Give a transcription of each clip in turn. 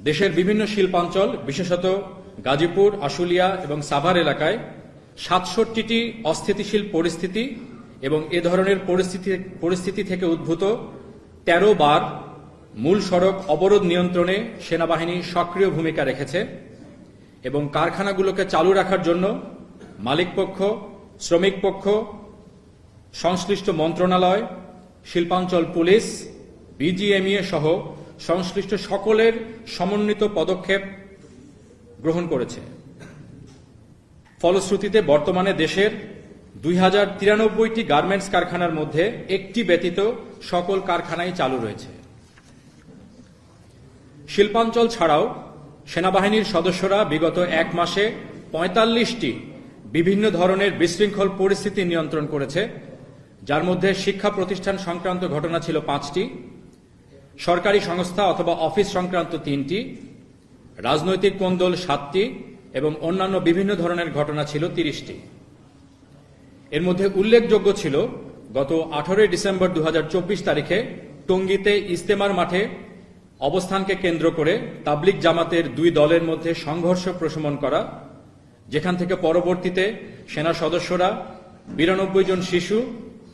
দেশের বিভিন্ন শিল্পাঞ্চল, বিশেষত গাজীপুর, আশুলিয়া এবং সাভার এলাকায় সাতষট্টিটি অস্থিতিশীল পরিস্থিতি এবং এ ধরনের পরিস্থিতি পরিস্থিতি থেকে উদ্ভূত তেরো বার মূল সড়ক অবরোধ নিয়ন্ত্রণে সেনাবাহিনী সক্রিয় ভূমিকা রেখেছে এবং কারখানাগুলোকে চালু রাখার জন্য মালিকপক্ষ শ্রমিক পক্ষ সংশ্লিষ্ট মন্ত্রণালয়, শিল্পাঞ্চল পুলিশ, বিজিএমইএ সহ সংশ্লিষ্ট সকলের সমন্বিত পদক্ষেপ গ্রহণ করেছে। ফলশ্রুতিতে বর্তমানে দেশের দুই হাজার তিরানব্বইটি গার্মেন্টস কারখানার মধ্যে একটি ব্যতীত সকল কারখানাই চালু রয়েছে। শিল্পাঞ্চল ছাড়াও সেনাবাহিনীর সদস্যরা বিগত এক মাসে পঁয়তাল্লিশটি বিভিন্ন ধরনের বিশৃঙ্খল পরিস্থিতি নিয়ন্ত্রণ করেছে, যার মধ্যে শিক্ষা প্রতিষ্ঠান সংক্রান্ত ঘটনা ছিল পাঁচটি। সরকারি সংস্থা অথবা অফিস সংক্রান্ত তিনটি, রাজনৈতিক কোন্দল সাতটি, এবং অন্যান্য বিভিন্ন ধরনের ঘটনা ছিল তিরিশটি। এর মধ্যে উল্লেখযোগ্য ছিল, গত আঠারোই ডিসেম্বর দু হাজার চব্বিশ তারিখে টঙ্গীতে ইস্তেমার মাঠে অবস্থানকে কেন্দ্র করে তাবলিক জামাতের দুই দলের মধ্যে সংঘর্ষ প্রশমন করা, যেখান থেকে পরবর্তীতে সেনা সদস্যরা বিরানব্বই জন শিশু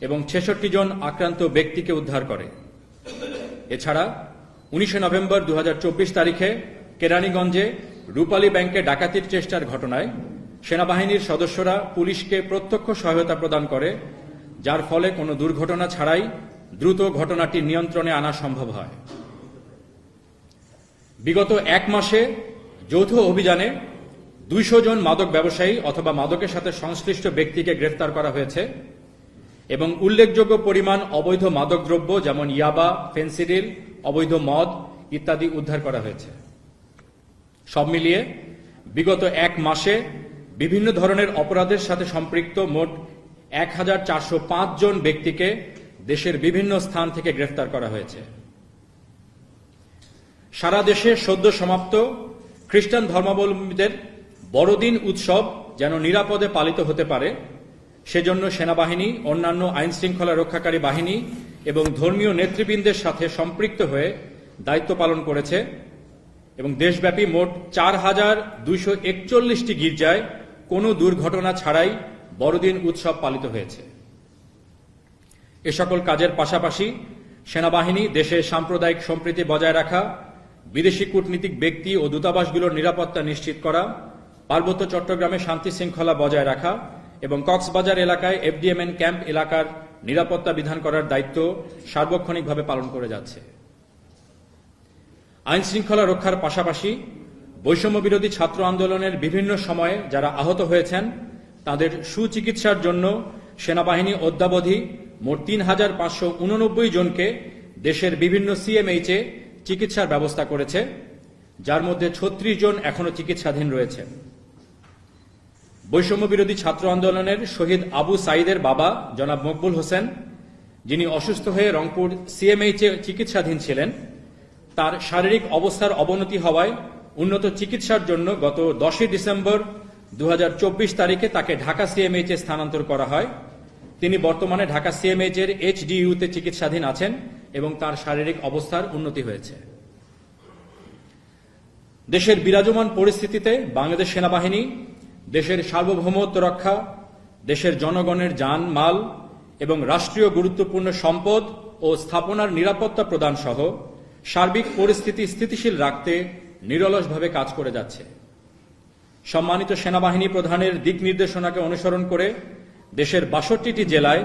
এবং ছেষট্টি জন আক্রান্ত ব্যক্তিকে উদ্ধার করে। এছাড়া উনিশে নভেম্বর দু হাজার চব্বিশ তারিখে কেরানীগঞ্জে রূপালী ব্যাংকে ডাকাতির চেষ্টার ঘটনায় সেনাবাহিনীর সদস্যরা পুলিশকে প্রত্যক্ষ সহায়তা প্রদান করে, যার ফলে কোনো দুর্ঘটনা ছাড়াই দ্রুত ঘটনাটি নিয়ন্ত্রণে আনা সম্ভব হয়। বিগত এক মাসে যৌথ অভিযানে দুইশো জন মাদক ব্যবসায়ী অথবা মাদকের সাথে সংশ্লিষ্ট ব্যক্তিকে গ্রেফতার করা হয়েছে। এবং উল্লেখযোগ্য পরিমাণ অবৈধ মাদকদ্রব্য যেমন ইয়াবা, ফেন্সিডিল, অবৈধ মদ ইত্যাদি উদ্ধার করা হয়েছে। সব মিলিয়ে বিগত এক মাসে বিভিন্ন ধরনের অপরাধের সাথে সম্পৃক্ত মোট এক হাজার চারশো পাঁচ জন ব্যক্তিকে দেশের বিভিন্ন স্থান থেকে গ্রেফতার করা হয়েছে। সারা দেশে সদ্য সমাপ্ত খ্রিস্টান ধর্মাবলম্বীদের বড়দিন উৎসব যেন নিরাপদে পালিত হতে পারে সেজন্য সেনাবাহিনী, অন্যান্য আইন শৃঙ্খলা রক্ষাকারী বাহিনী এবং ধর্মীয় নেতৃবৃন্দের সাথে সম্পৃক্ত হয়ে দায়িত্ব পালন করেছে এবং দেশব্যাপী মোট চার হাজার দুইশো একচল্লিশটি গির্জায় কোনো দুর্ঘটনা ছাড়াই বড়দিন উৎসব পালিত হয়েছে। এ সকল কাজের পাশাপাশি সেনাবাহিনী দেশের সাম্প্রদায়িক সম্প্রীতি বজায় রাখা, বিদেশি কূটনীতিক ব্যক্তি ও দূতাবাসগুলোর নিরাপত্তা নিশ্চিত করা, পার্বত্য চট্টগ্রামে শান্তি শৃঙ্খলা বজায় রাখা এবং কক্সবাজার এলাকায় এফডিএমএন ক্যাম্প এলাকার নিরাপত্তা বিধান করার দায়িত্ব সার্বক্ষণিকভাবে পালন করে যাচ্ছে। আইন শৃঙ্খলা রক্ষার পাশাপাশি বৈষম্য বিরোধী ছাত্র আন্দোলনের বিভিন্ন সময়ে যারা আহত হয়েছেন, তাদের সুচিকিৎসার জন্য সেনাবাহিনী অদ্যাবধি মোট তিন হাজার পাঁচশো উননব্বই জনকে দেশের বিভিন্ন সিএমএইচে চিকিৎসার ব্যবস্থা করেছে, যার মধ্যে ছত্রিশ জন এখনও চিকিৎসাধীন রয়েছে। বৈষম্য বিরোধী ছাত্র আন্দোলনের শহীদ আবু সাইদের বাবা জনাব মকবুল হোসেন, যিনি অসুস্থ হয়ে রংপুর সিএমএইচে চিকিৎসাধীন ছিলেন, তার শারীরিক অবস্থার অবনতি হওয়ায় উন্নত চিকিৎসার জন্য গত দশই ডিসেম্বর দুহাজার চব্বিশ তারিখে তাকে ঢাকা সিএমএইচে স্থানান্তর করা হয়। তিনি বর্তমানে ঢাকা সিএমএইচ এর এইচডিইউতে চিকিৎসাধীন আছেন এবং তার শারীরিক অবস্থার উন্নতি হয়েছে। দেশের বিরাজমান পরিস্থিতিতে বাংলাদেশ সেনাবাহিনী দেশের সার্বভৌমত্ব রক্ষা, দেশের জনগণের যান মাল এবং রাষ্ট্রীয় গুরুত্বপূর্ণ সম্পদ ও স্থাপনার নিরাপত্তা প্রদান সহ সার্বিক পরিস্থিতি স্থিতিশীল রাখতে নিরলসভাবে কাজ করে যাচ্ছে। সম্মানিত সেনাবাহিনী প্রধানের দিক নির্দেশনাকে অনুসরণ করে দেশের বাষট্টিটি জেলায়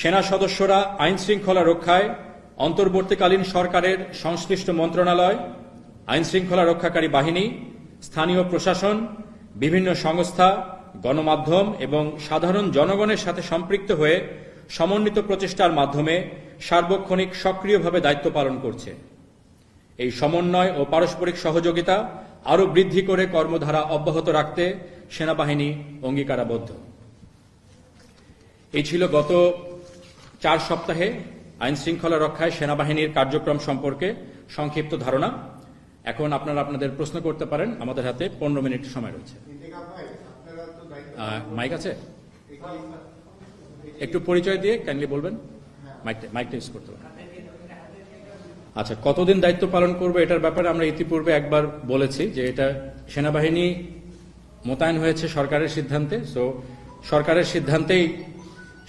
সেনা সদস্যরা আইন শৃঙ্খলা রক্ষায় অন্তর্বর্তীকালীন সরকারের সংশ্লিষ্ট মন্ত্রণালয়, আইন শৃঙ্খলা রক্ষাকারী বাহিনী, স্থানীয় প্রশাসন বিভিন্ন সংস্থা, গণমাধ্যম এবং সাধারণ জনগণের সাথে সম্পৃক্ত হয়ে সমন্বিত প্রচেষ্টার মাধ্যমে সার্বক্ষণিক সক্রিয়ভাবে দায়িত্ব পালন করছে। এই সমন্বয় ও পারস্পরিক সহযোগিতা আরও বৃদ্ধি করে কর্মধারা অব্যাহত রাখতে সেনাবাহিনী অঙ্গীকারাবদ্ধ। এই ছিল গত চার সপ্তাহে আইন শৃঙ্খলা রক্ষায় সেনাবাহিনীর কার্যক্রম সম্পর্কে সংক্ষিপ্ত ধারণা। এখন আপনারা আপনাদের প্রশ্ন করতে পারেন, আমাদের হাতে পনেরো মিনিট সময় রয়েছে। মাইক আছে? একটু পরিচয় দিয়ে কাইন্ডলি বলবেন? মাইকটা মাইকটা ইউজ করতে পারেন। আচ্ছা কতদিন দায়িত্ব পালন করবে এটার ব্যাপারে আমরা ইতিপূর্বে একবার বলেছি যে এটা সেনাবাহিনী মোতায়েন হয়েছে সরকারের সিদ্ধান্তে সো সরকারের সিদ্ধান্তেই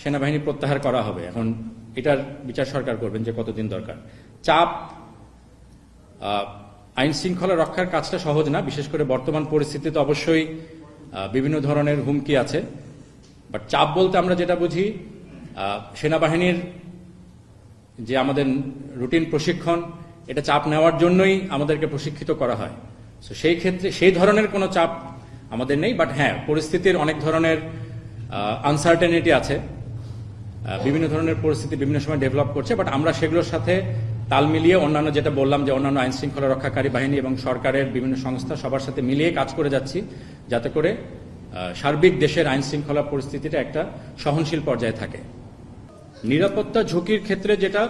সেনাবাহিনী প্রত্যাহার করা হবে। এখন এটার বিচার সরকার করবেন যে কতদিন দরকার। চাপ আইন শৃঙ্খলা রক্ষার কাজটা সহজ না, বিশেষ করে বর্তমান পরিস্থিতিতে অবশ্যই বিভিন্ন ধরনের হুমকি আছে। বাট চাপ বলতে আমরা যেটা বুঝি সেনাবাহিনীর যে আমাদের রুটিন প্রশিক্ষণ, এটা চাপ নেওয়ার জন্যই আমাদেরকে প্রশিক্ষিত করা হয়। তো সেই ক্ষেত্রে, সেই ধরনের কোনো চাপ আমাদের নেই, বাট হ্যাঁ পরিস্থিতির অনেক ধরনের আনসার্টেনিটি আছে। বিভিন্ন ধরনের পরিস্থিতি বিভিন্ন সময় ডেভেলপ করছে, বাট আমরা সেগুলোর সাথে তাল মিলিয়ে অন্যান্য যেটা বললাম যে অন্যান্য আইন শৃঙ্খলা রক্ষাকারী বাহিনী এবং সরকারের বিভিন্ন সংস্থা সবার সাথে মিলিয়ে কাজ করে যাচ্ছি, যাতে করে সার্বিক দেশের আইন শৃঙ্খলা পরিস্থিতিটা একটা সহনশীল পর্যায়ে থাকে। নিরাপত্তা ঝুঁকির ক্ষেত্রে যেটা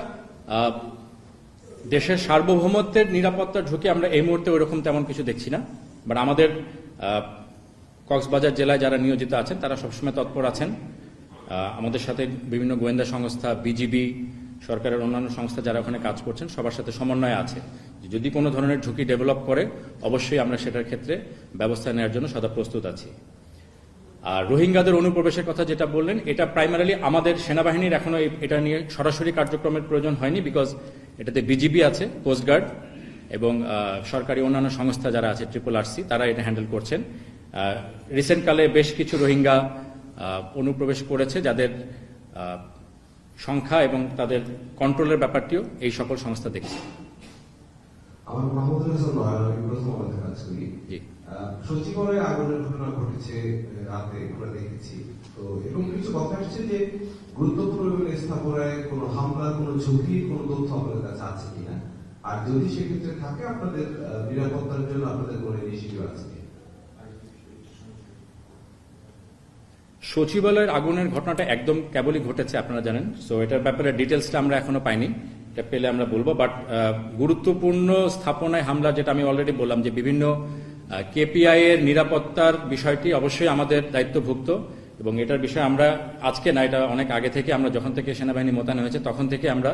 দেশের সার্বভৌমত্বের নিরাপত্তার ঝুঁকি আমরা এই মুহূর্তে ওইরকম তেমন কিছু দেখছি না। বাট আমাদের কক্সবাজার জেলায় যারা নিয়োজিত আছেন, তারা সবসময় তৎপর আছেন। আমাদের সাথে বিভিন্ন গোয়েন্দা সংস্থা, বিজিবি সরকারের অন্যান্য সংস্থা যারা ওখানে কাজ করছেন, সবার সাথে সমন্বয় আছে। যদি কোনো ধরনের ঝুঁকি ডেভেলপ করে, অবশ্যই আমরা সেটার ক্ষেত্রে ব্যবস্থা নেওয়ার জন্য সদা প্রস্তুত আছি। আর রোহিঙ্গাদের অনুপ্রবেশের কথা যেটা বললেন, এটা প্রাইমারিলি আমাদের সেনাবাহিনীর এখনও এটা নিয়ে সরাসরি কার্যক্রমের প্রয়োজন হয়নি বিকজ এটাতে বিজিবি আছে কোস্টগার্ড এবং সরকারি অন্যান্য সংস্থা যারা আছে ট্রিপল আরসি তারা এটা হ্যান্ডেল করছেন। রিসেন্টকালে বেশ কিছু রোহিঙ্গা অনুপ্রবেশ করেছে যাদের সংখ্যা এবং তাদের কন্ট্রোলের ব্যাপারটিও এই সকল সংস্থা দেখছে। সচিবালয়ে আগুনের ঘটনা ঘটেছে রাতে আমরা দেখেছি। তো এরকম কিছু কথা আসছে যে গুরুত্বপূর্ণ স্থাপনায় কোনো হামলার কোনো ঝুঁকির কোনো তথ্য আপনাদের কাছে আছে কিনা? আর যদি সেক্ষেত্রে থাকে আপনাদের নিরাপত্তার জন্য আপনাদের কোনো ইনিশিয়েটিভ আছে সচিবালয়ের আগুনের ঘটনাটা একদম কেবলই ঘটেছে, আপনারা জানেন। সো এটার ব্যাপারে ডিটেলসটা আমরা এখনও পাইনি। এটা পেলে আমরা বলব বাট গুরুত্বপূর্ণ স্থাপনায় হামলা যেটা আমি অলরেডি বললাম যে বিভিন্ন কেপিআই এর নিরাপত্তার বিষয়টি অবশ্যই আমাদের দায়িত্বভুক্ত। এবং এটার বিষয়ে আমরা আজকে না, এটা অনেক আগে থেকে আমরা যখন থেকে সেনাবাহিনী মোতায়েন হয়েছে, তখন থেকে আমরা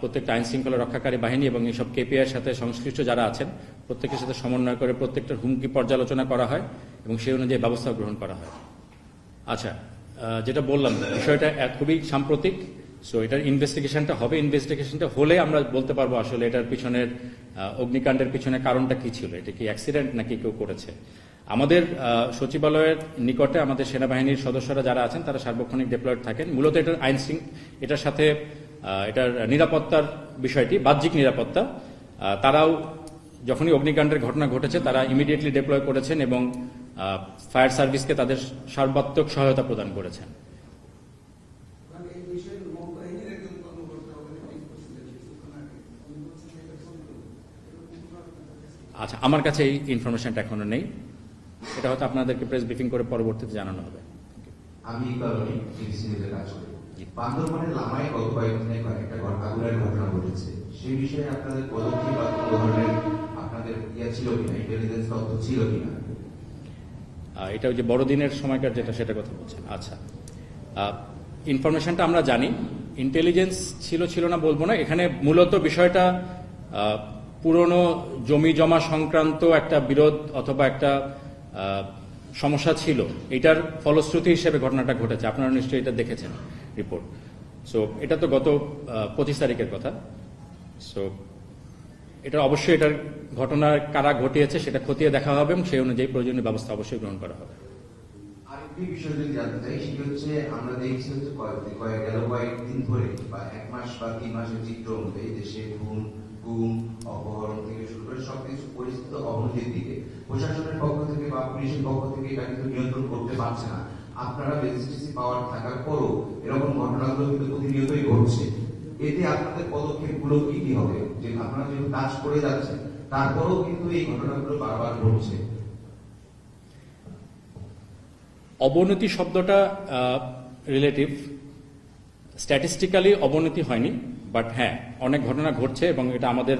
প্রত্যেকটা আইন শৃঙ্খলা রক্ষাকারী বাহিনী এবং এইসব কেপিআই সাথে সংশ্লিষ্ট যারা আছেন, প্রত্যেকের সাথে সমন্বয় করে প্রত্যেকটার হুমকি পর্যালোচনা করা হয় এবং সেই অনুযায়ী ব্যবস্থা গ্রহণ করা হয়। আচ্ছা যেটা বললাম, বিষয়টা খুবই সাম্প্রতিক সো এটার ইনভেস্টিগেশনটা হবে। ইনভেস্টিগেশনটা হলে আমরা বলতে পারব আসলে এটার পিছনের অগ্নিকাণ্ডের পিছনে কারণটা কি ছিল, এটা কি অ্যাক্সিডেন্ট নাকি কেউ করেছে। আমাদের সচিবালয়ের নিকটে আমাদের সেনাবাহিনীর সদস্যরা যারা আছেন, তারা সার্বক্ষণিক ডিপ্লয়েড থাকেন। মূলত এটার আইন এটার সাথে এটার নিরাপত্তার বিষয়টি, বাহ্যিক নিরাপত্তা তারাও যখনই অগ্নিকাণ্ডের ঘটনা ঘটেছে, তারা ইমিডিয়েটলি ডিপ্লয় করেছেন এবং ফায়ার সার্ভিসকে তাদের সর্বাত্মক সহায়তা প্রদান করেছেন। আচ্ছা আমার কাছে এই ইনফরমেশনটা এখনও নেই। এটা হয়তো আপনাদেরকে প্রেস ব্রিফিং করে পরবর্তীতে জানানো হবে। আমি কারণে টিভিসি নিউজে কাজ করি। জি। বান্দরবানের লামায় গত কয়েকদিনে কয়েকটা আগুনের ঘটনা ঘটেছে। সেই বিষয়ে আপনাদের পদক্ষেপ বা কোনো ধরনের আপনাদের ইয়া ছিল কিনা ইন্টেলিজেন্স তথ্য ছিল কিনা? এটা ওই যে বড়দিনের সময়কার যেটা সেটা কথা বলছেন। আচ্ছা। ইনফরমেশনটা আমরা জানি। ইন্টেলিজেন্স ছিল ছিল না বলব না। এখানে মূলত বিষয়টা পুরনো জমি জমা সংক্রান্ত একটা বিরোধ অথবা একটা সমস্যা ছিল। এটার ফলশ্রুতি হিসেবে ঘটনাটা ঘটেছে। আপনারা নিশ্চয়ই এটা দেখেছেন রিপোর্ট। সো এটা তো গত পঁচিশ তারিখের কথা। সো এটা অবশ্যই এটার ঘটনা কারা ঘটিয়েছে সেটা খতিয়ে দেখা হবে এবং সেই অনুযায়ী প্রয়োজনীয় ব্যবস্থা অবশ্যই গ্রহণ করা হবে। আরেকটি বিষয় যদি জানতে চাই, সেটি হচ্ছে আমরা দেখছি হচ্ছে কয়েক কয়েক গেল কয়েকদিন ধরে বা এক মাস বা তিন মাসের চিত্র অনুযায়ী দেশে গুম, অপহরণ থেকে শুরু করে সবকিছু পরিস্থিতি অবনতির দিকে। প্রশাসনের পক্ষ থেকে বা পুলিশের পক্ষ থেকে এটা কিন্তু নিয়ন্ত্রণ করতে পারছে না। আপনারা রেজিস্ট্রেসি পাওয়ার থাকার পরও এরকম ঘটনাগুলো কিন্তু প্রতিনিয়তই ঘটছে। এতে আপনাদের পদক্ষেপগুলো কি কি হবে? যে আপনারা যেহেতু কাজ করে যাচ্ছেন তারপরেও কিন্তু এই ঘটনাগুলো বারবার ঘটছে। অবনতি শব্দটা রিলেটিভ স্ট্যাটিস্টিক্যালি অবনতি হয়নি বাট হ্যাঁ অনেক ঘটনা ঘটছে এবং এটা আমাদের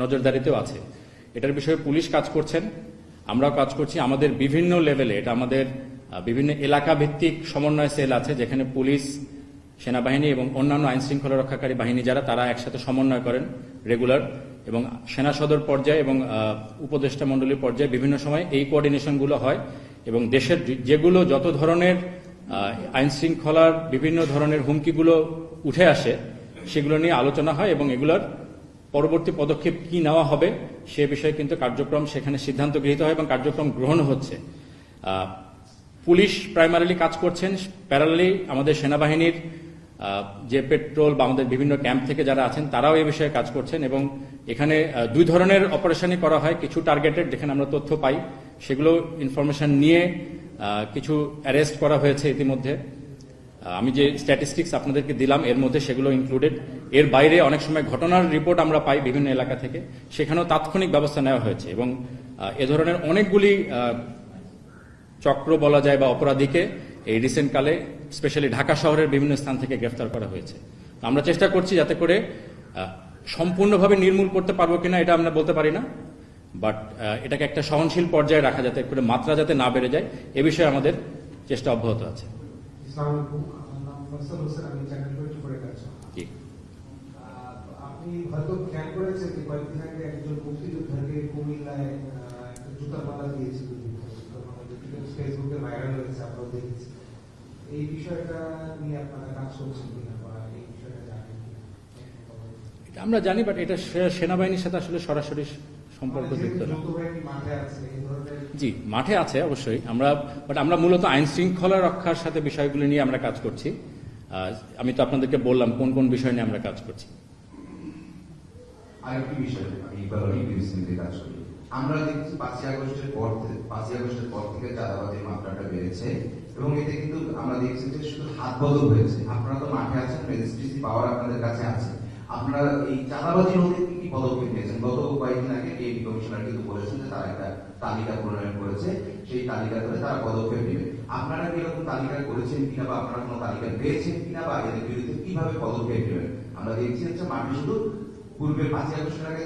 নজরদারিতেও আছে। এটার বিষয়ে পুলিশ কাজ করছেন, আমরাও কাজ করছি। আমাদের বিভিন্ন লেভেলে এটা আমাদের বিভিন্ন এলাকা ভিত্তিক সমন্বয় সেল আছে, যেখানে পুলিশ সেনাবাহিনী এবং অন্যান্য আইন শৃঙ্খলা রক্ষাকারী বাহিনী যারা, তারা একসাথে সমন্বয় করেন রেগুলার এবং সেনা সদর পর্যায়ে এবং উপদেষ্টা মণ্ডলীর পর্যায়ে বিভিন্ন সময় এই কোঅর্ডিনেশনগুলো হয় এবং দেশের যেগুলো যত ধরনের আইন শৃঙ্খলার বিভিন্ন ধরনের হুমকিগুলো উঠে আসে, সেগুলো নিয়ে আলোচনা হয় এবং এগুলোর পরবর্তী পদক্ষেপ কি নেওয়া হবে সে বিষয়ে কিন্তু কার্যক্রম সেখানে সিদ্ধান্ত গৃহীত হয় এবং কার্যক্রম গ্রহণ হচ্ছে। পুলিশ প্রাইমারিলি কাজ করছেন প্যারালি আমাদের সেনাবাহিনীর যে পেট্রোল বা আমাদের বিভিন্ন ক্যাম্প থেকে যারা আছেন, তারাও এই বিষয়ে কাজ করছেন এবং এখানে দুই ধরনের অপারেশনই করা হয়। কিছু টার্গেটেড যেখানে আমরা তথ্য পাই, সেগুলো ইনফরমেশন নিয়ে কিছু অ্যারেস্ট করা হয়েছে ইতিমধ্যে। আমি যে স্ট্যাটিস্টিক্স আপনাদেরকে দিলাম, এর মধ্যে সেগুলো ইনক্লুডেড এর বাইরে অনেক সময় ঘটনার রিপোর্ট আমরা পাই বিভিন্ন এলাকা থেকে। সেখানেও তাৎক্ষণিক ব্যবস্থা নেওয়া হয়েছে এবং এ ধরনের অনেকগুলি চক্র বলা যায় বা অপরাধীকে এই রিসেন্ট কালে স্পেশালি ঢাকা শহরের বিভিন্ন স্থান থেকে গ্রেফতার করা হয়েছে। আমরা চেষ্টা করছি যাতে করে সম্পূর্ণভাবে নির্মূল করতে পারব কিনা এটা আমরা বলতে পারি না। বাট এটাকে একটা সহনশীল পর্যায়ে রাখা যাতে করে মাত্রা যাতে না বেড়ে যায়, এ বিষয়ে আমাদের চেষ্টা অব্যাহত আছে। আমার কুমিল্লায় মালা দিয়েছিল ফেসবুকে ভাইরাল হয়েছে আপনারা দেখেছি এই বিষয়টা নিয়ে আপনারা কাজ করছেন কিনা বা এই বিষয়টা জানেন কিনা? এটা আমরা জানি বাট এটা সেনাবাহিনীর সাথে আসলে সরাসরি সম্পর্ক মানে যুক্ত না। যৌথ বাহিনী মাঠে আছে এই ধরনের জি মাঠে আছে অবশ্যই। আমরা বাট আমরা মূলত আইন শৃঙ্খলা রক্ষার সাথে বিষয়গুলি নিয়ে আমরা কাজ করছি। আমি তো আপনাদেরকে বললাম কোন কোন বিষয় নিয়ে আমরা কাজ করছি। আরেকটি বিষয় আমি ইকবাল অনেক বিবিসিতে কাজ করি। আমরা দেখছি পাঁচই আগস্টের পর পাঁচই আগস্টের পর থেকে চাঁদাবাজির মাত্রাটা বেড়েছে। এবং এতে কিন্তু আমরা দেখছি যে শুধু হাত বদল হয়েছে। আপনারা তো মাঠে আছেন রেজিস্ট্রেসি পাওয়ার আপনাদের কাছে আছে। আপনারা এই চাঁদাবাজি রোধে কি কি পদক্ষেপ নিয়েছেন? গত কয়েকদিন আগে ডিএপি কমিশনার কিন্তু বলেছেন যে তারা একটা তালিকা প্রণয়ন করেছে। সেই তালিকা ধরে তারা পদক্ষেপ নেবে। আপনারা কি এরকম তালিকা করেছেন কিনা বা আপনারা কোনো তালিকা পেয়েছেন কিনা বা এদের বিরুদ্ধে কীভাবে পদক্ষেপ নেবেন? আমরা দেখছি হচ্ছে মাঠে শুধু পূর্বে পাঁচই আগস্টের আগে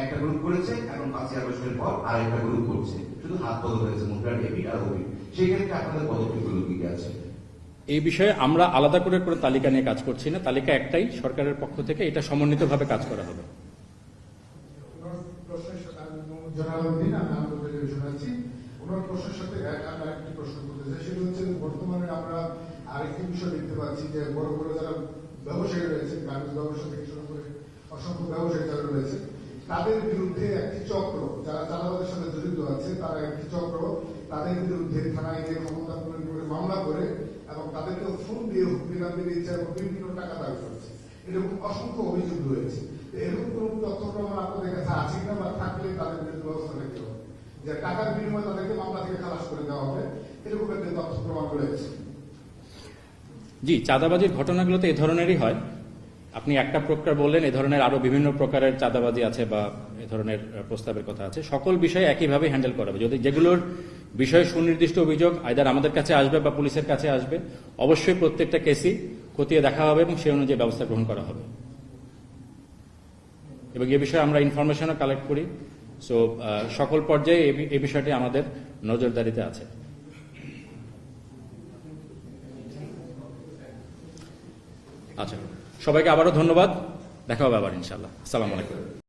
একটা গ্রুপ করেছে, এখন পাঁচই আগস্টের পর আরেকটা গ্রুপ করছে। শুধু হাত বদল হয়েছে মুদ্রার ডেবিট আর ওবিট ক্ষেত্রে আপনাদের পদক্ষেপগুলো কি আছে? এই বিষয়ে আমরা আলাদা করে কোনো তালিকা নিয়ে কাজ করছি না। তালিকা একটাই সরকারের পক্ষ থেকে এটা সমন্বিতভাবে কাজ করা হবে। বর্তমানে আমরা আরেকটি বিষয় দেখতে পাচ্ছি যে বড় বড় যারা ব্যবসায়ী রয়েছে গার্মেন্টস ব্যবসা থেকে শুরু করে অসংখ্য ব্যবসায়ী যারা রয়েছে তাদের বিরুদ্ধে একটি চক্র যারা চালাবাদের সাথে জড়িত আছে তারা একটি চক্র তাদের বিরুদ্ধে থানায় গিয়ে ক্ষমতা প্রয়োগ করে মামলা করে এবং তাদেরকে ফোন দিয়ে হুমকি দাবি দিচ্ছে এবং বিভিন্ন টাকা দাবি করছে। এরকম অসংখ্য অভিযোগ রয়েছে। এরকম কোন তথ্য প্রমাণ আপনাদের কাছে আছে কিনা বা থাকলে তাদের বিরুদ্ধে ব্যবস্থা নিতে হবে। যে টাকার বিনিময়ে তাদেরকে মামলা থেকে খালাস করে দেওয়া হবে, এরকম একটা তথ্য প্রমাণ রয়েছে। জি, চাঁদাবাজির ঘটনাগুলো তো এ ধরনেরই হয়। আপনি একটা প্রকার বললেন, এ ধরনের আরও বিভিন্ন প্রকারের চাঁদাবাজি আছে বা এ ধরনের প্রস্তাবের কথা আছে। সকল বিষয়ে একইভাবে হ্যান্ডেল করা হবে। যদি যেগুলোর বিষয়ে সুনির্দিষ্ট অভিযোগ আইদার আমাদের কাছে আসবে বা পুলিশের কাছে আসবে, অবশ্যই প্রত্যেকটা কেসই খতিয়ে দেখা হবে এবং সেই অনুযায়ী ব্যবস্থা গ্রহণ করা হবে। এবং এ বিষয়ে আমরা ইনফরমেশনও কালেক্ট করি। সো সকল পর্যায়ে এ বিষয়টি আমাদের নজরদারিতে আছে। আচ্ছা সবাইকে আবারও ধন্যবাদ। দেখা হবে আবার ইনশাল্লাহ আসসালামু আলাইকুম।